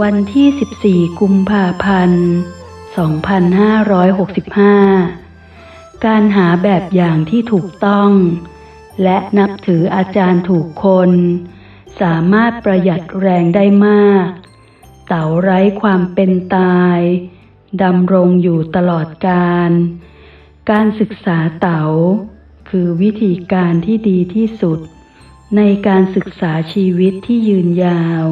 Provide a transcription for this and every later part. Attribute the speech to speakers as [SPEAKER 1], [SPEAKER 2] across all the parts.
[SPEAKER 1] วันที่ 14 กุมภาพันธ์ 2565 การหาแบบอย่างที่ถูกต้อง และนับถืออาจารย์ถูกคน สามารถประหยัดแรงได้มาก เต๋าไร้ความเป็นตายดำรงอยู่ตลอดกาลการศึกษาเต๋า คือวิธีการที่ดีที่สุด ในการศึกษาชีวิตที่ยืนยาว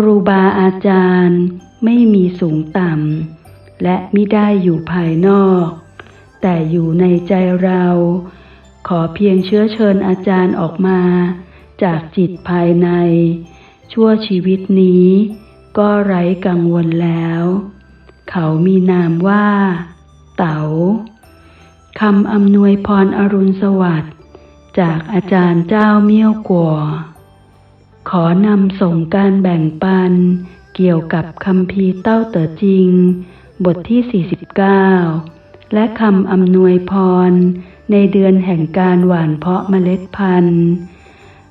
[SPEAKER 1] ครูบาอาจารย์ไม่มีสูงต่ำ และมิได้อยู่ภายนอก แต่อยู่ในใจเรา ขอเพียงเชื้อเชิญอาจารย์ออกมา จากจิตภายใน ชั่วชีวิตนี้ ก็ไร้กังวลแล้ว เขามีนามว่า เต๋าคำอำนวยพรอรุณสวัสดิ์จากอาจารย์เจ้าเมี่ยวกัว ขอนำส่งการแบ่งปัน เกี่ยวกับคำพีเต้าเต๋อจริง บทที่ 49 และคำอำนวยพร ในเดือนแห่งการหว่านเพาะเมล็ดพันธุ์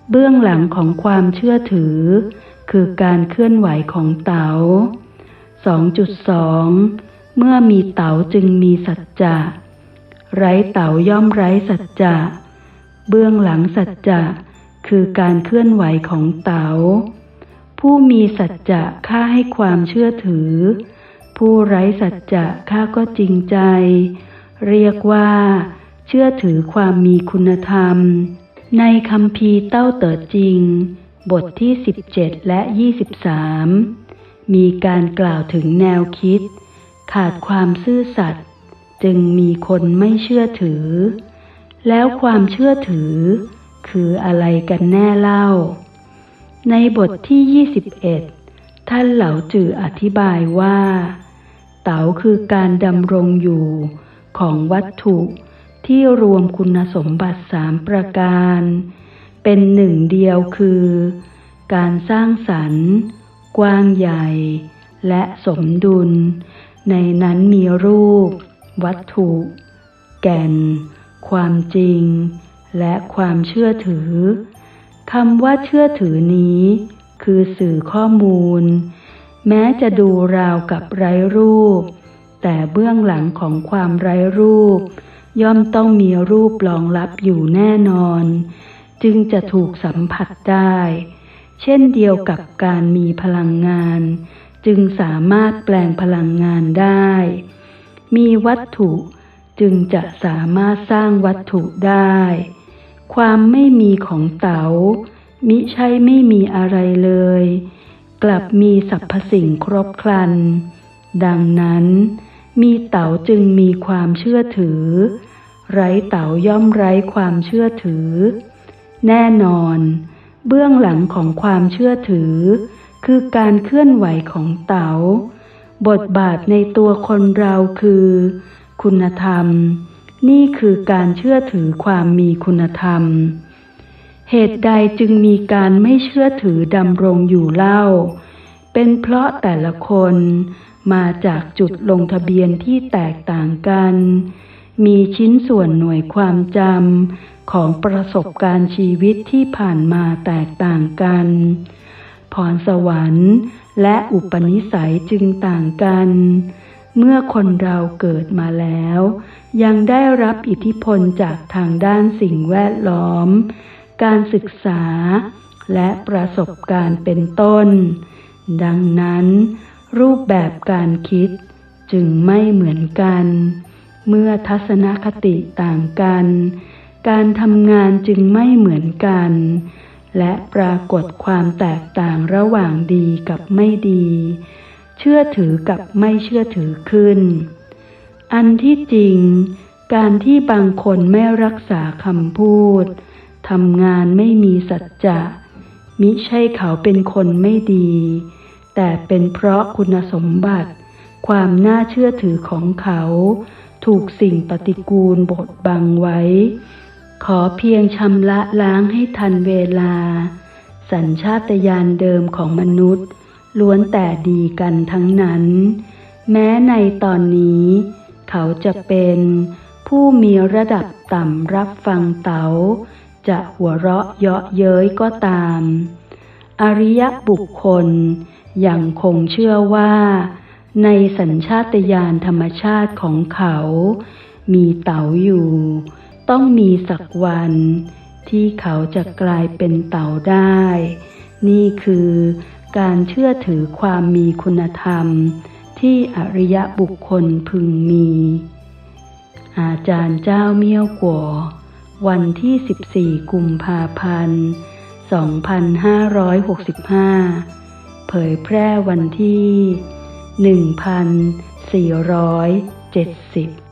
[SPEAKER 1] เบื้องหลังของความเชื่อถือ คือการเคลื่อนไหวของเต๋า2.2 เมื่อมีเต๋าจึงมีสัจจะ ไร้เต๋าย่อมไร้สัจจะ เบื้องหลังสัจจะ คือการเคลื่อนไหวของเต๋าผู้มีสัจจะค่าให้ความเชื่อถือ ผู้ไร้สัจจะค่าก็จริงใจ เรียกว่า เชื่อถือความมีคุณธรรม ในคำพีเต้าเต๋อจริง บทที่ 17 และ 23 มีการกล่าวถึงแนวคิด ขาดความซื่อสัตย์จึงมีคนไม่เชื่อถือ แล้วความเชื่อถือ คืออะไรกันแน่เล่า ในบทที่ 21 ท่านเหลาจืออธิบายว่า เต๋าคือการดำรงอยู่ของวัตถุที่รวมคุณสมบัติสามประการ เป็นหนึ่งเดียวคือ การสร้างสรรค์ กว้างใหญ่ และสมดุล ในนั้นมีรูป วัตถุ แก่น ความจริง และความเชื่อถือคำว่าเชื่อถือนี้ คือสื่อข้อมูล แม้จะดูราวกับไร้รูป แต่เบื้องหลังของความไร้รูป ย่อมต้องมีรูปรองรับอยู่แน่นอน จึงจะถูกสัมผัสได้ เช่นเดียวกับการมีพลังงาน จึงสามารถแปลงพลังงานได้ มีวัตถุจึงจะสามารถสร้างวัตถุได้ ความไม่มีของเต๋ามิใช่ไม่มีอะไรเลย กลับมีสรรพสิ่งครบครัน ดังนั้น มีเต๋าจึงมีความเชื่อถือ ไร้เต๋าย่อมไร้ความเชื่อถือ แน่นอน เบื้องหลังของความเชื่อถือ คือการเคลื่อนไหวของเต๋าบทบาทในตัวคนเราคือ คุณธรรม นี่คือการเชื่อถือความมีคุณธรรม เหตุใดจึงมีการไม่เชื่อถือดำรงอยู่เล่า เป็นเพราะแต่ละคนมาจากจุดลงทะเบียนที่แตกต่างกัน มีชิ้นส่วนหน่วยความจำของประสบการณ์ชีวิตที่ผ่านมาแตกต่างกันพรสวรรค์และอุปนิสัยจึงต่างกัน เมื่อคนเราเกิดมาแล้ว ยังได้รับอิทธิพลจากทางด้านสิ่งแวดล้อม การศึกษา และประสบการณ์เป็นต้น ดังนั้น รูปแบบการคิดจึงไม่เหมือนกัน เมื่อทัศนคติต่างกัน การทำงานจึงไม่เหมือนกัน และปรากฏความแตกต่างระหว่างดีกับไม่ดี เชื่อถือกับไม่เชื่อถือขึ้น อันที่จริง การที่บางคนไม่รักษาคำพูดทำงานไม่มีสัจจะมิใช่เขาเป็นคนไม่ดี แต่เป็นเพราะคุณสมบัติ ความน่าเชื่อถือของเขา ถูกสิ่งปฏิกูลบดบังไว้ ขอเพียงชำระล้างให้ทันเวลา สัญชาตญาณเดิมของมนุษย์ ล้วนแต่ดีกันทั้งนั้น แม้ในตอนนี้ เขาจะเป็นผู้มีระดับต่ำรับฟังเต๋า จะหัวเราะเยาะเย้ยก็ตาม อริยบุคคลยังคงเชื่อว่า ในสัญชาตญาณธรรมชาติของเขา มีเต๋าอยู่ ต้องมีสักวัน ที่เขาจะกลายเป็นเต๋าได้ นี่คือ การเชื่อถือความมีคุณธรรม ที่อริยบุคคลพึงมี อาจารย์เจ้าเมี่ยวกัววันที่ 14 กุมภาพันธ์ 2565 เผยแพร่วันที่ 1470